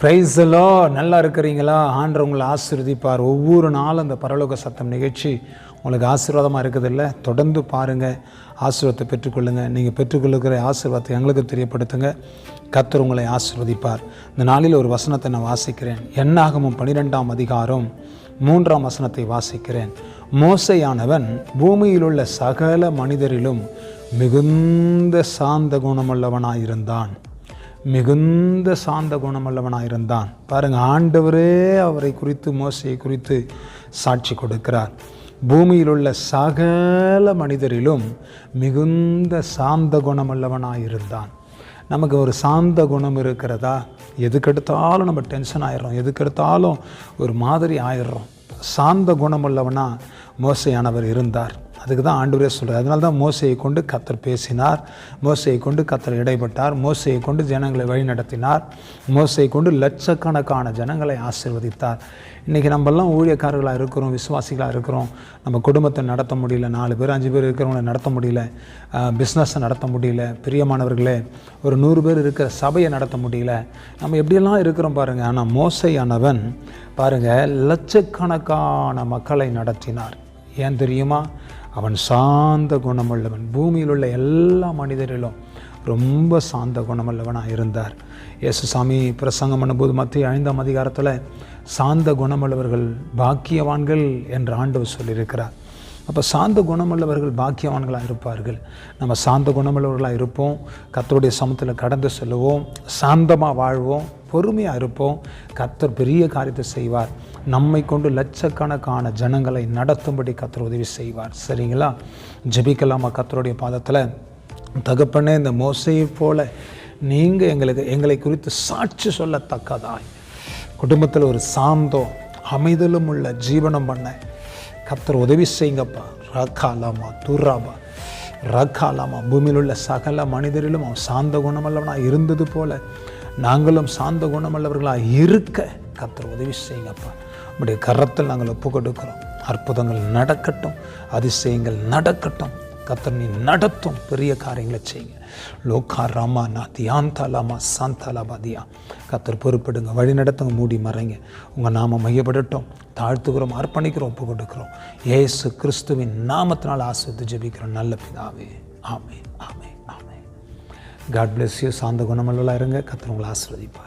ப்ரைஸலோ நல்லா இருக்கிறீங்களா? ஆண்டவர் உங்களை ஆசிர்வதிப்பார். ஒவ்வொரு நாளும் அந்த பரலோக சத்தம் நிகழ்ச்சி உங்களுக்கு ஆசீர்வாதமாக இருக்குதில்ல? தொடர்ந்து பாருங்கள் ஆசீர்வாதத்தை பெற்றுக்கொள்ளுங்கள் நீங்கள் பெற்றுக்கொள்ளுகிற ஆசீர்வாதத்தை எங்களுக்கு தெரியப்படுத்துங்க. கத்தர் உங்களை ஆசிர்வதிப்பார். இந்த நாளில் ஒரு வசனத்தை நான் வாசிக்கிறேன். என்னாகமும் பனிரெண்டாம் அதிகாரம் மூன்றாம் வசனத்தை வாசிக்கிறேன். மோசையானவன் பூமியில் உள்ள சகல மனிதரிலும் மிகுந்த சாந்த குணமுள்ளவனாயிருந்தான். மிகுந்த சாந்த குணமுள்ளவனாயிருந்தான். பாருங்கள் ஆண்டவரே அவரை குறித்து மோசையை குறித்து சாட்சி கொடுக்கிறார். பூமியில் உள்ள சகல மனிதரிலும் மிகுந்த சாந்த குணமுள்ளவனாயிருந்தான். நமக்கு ஒரு சாந்த குணம் இருக்கிறதா? எதுக்கெடுத்தாலும் நம்ம டென்ஷன் ஆயிடுறோம். எதுக்கெடுத்தாலும் ஒரு மாதிரி ஆயிடுறோம். சாந்த குணமுள்ளவனா மோசையானவர் இருந்தார். அதுக்கு தான் ஆண்டவரே சொல்கிறார் அதனால தான் மோசையை கொண்டு கத்தர் பேசினார். மோசையை கொண்டு கத்தர் இடைப்பட்டார். மோசையை கொண்டு ஜனங்களை வழிநடத்தினார் மோசையை கொண்டு லட்சக்கணக்கான ஜனங்களை ஆசிர்வதித்தார். இன்றைக்கி நம்மெல்லாம் ஊழியக்காரர்களாக இருக்கிறோம் விசுவாசிகளாக இருக்கிறோம். நம்ம குடும்பத்தை நடத்த முடியல நாலு பேர் அஞ்சு பேர் இருக்கிறவங்கள நடத்த முடியல பிஸ்னஸை நடத்த முடியல பிரியமானவர்களே ஒரு நூறு பேர் இருக்கிற சபையை நடத்த முடியல. நம்ம எப்படியெல்லாம் இருக்கிறோம் பாருங்கள் ஆனால் மோசையானவன் பாருங்கள் லட்சக்கணக்கான மக்களை நடத்தினார். ஏன் தெரியுமா? அவன் சாந்த குணமுள்ளவன். பூமியில் உள்ள எல்லா மனிதரிலும் ரொம்ப சாந்த குணமுள்ளவனாக இருந்தார். இயேசுசாமி பிரசங்கம் பண்ணும்போது மத்திய ஐந்தாம் அதிகாரத்தில் சாந்த குணமுள்ளவர்கள் பாக்கியவான்கள் என்று ஆண்டவர் சொல்லியிருக்கிறார். அப்போ சாந்த குணமுள்ளவர்கள் பாக்கியவான்களாக இருப்பார்கள். நம்ம சாந்த குணமுள்ளவர்களாக இருப்போம். கத்தருடைய சமத்தில் கடந்து செல்லுவோம். சாந்தமாக வாழ்வோம். பொறுமையாக இருப்போம். கத்தர் பெரிய காரியத்தை செய்வார். நம்மை கொண்டு லட்சக்கணக்கான ஜனங்களை நடத்தும்படி கத்தர் உதவி செய்வார். சரிங்களா? ஜபிக்கலாமா கத்தருடைய பாதத்தில். தகப்பனே இந்த மோசையை போல நீங்கள் எங்களுக்கு எங்களை குறித்து சாட்சி சொல்லத்தக்கதாய். குடும்பத்தில் ஒரு சாந்தம் அமைதலும் உள்ள ஜீவனம் பண்ண கத்தர் உதவி செய்யுங்கப்பா. ரகாலாமா துர்ராபா. ரகாலாமா பூமியில் உள்ள சகல மனிதரிலும் அவன் சாந்த குணமல்லவனாக இருந்தது போல நாங்களும் சாந்த குணமல்லவர்களாக இருக்க கத்தர் உதவி செய்யுங்கப்பா. உடைய கரத்தில் நாங்கள் ஒப்பு கொடுக்கிறோம். அற்புதங்கள் நடக்கட்டும் அதிசயங்கள் நடக்கட்டும். கத்தர் நீ நடத்தும் பெரிய காரியங்களை செய்யுங்க. லோகா ராமா நா தியாந்தா லாமா சாந்தா லாபா தியா. கத்தர் பொறுப்படுங்க. வழி நடத்துங்க மூடி மறைங்க. உங்கள் நாம மையப்படட்டும். தாழ்த்துக்கிறோம் அர்ப்பணிக்கிறோம் ஒப்பு கொடுக்குறோம். ஏசு கிறிஸ்துவின் நாமத்தினால் ஆசிரித்து ஜெபிக்கிறோம் நல்ல பிதாவே. ஆமே ஆமே ஆமே காட் பிளெஸ் யூ சாந்த குணமல்லா இருங்க. கத்தர் உங்களை ஆசிர்வதிப்பார்.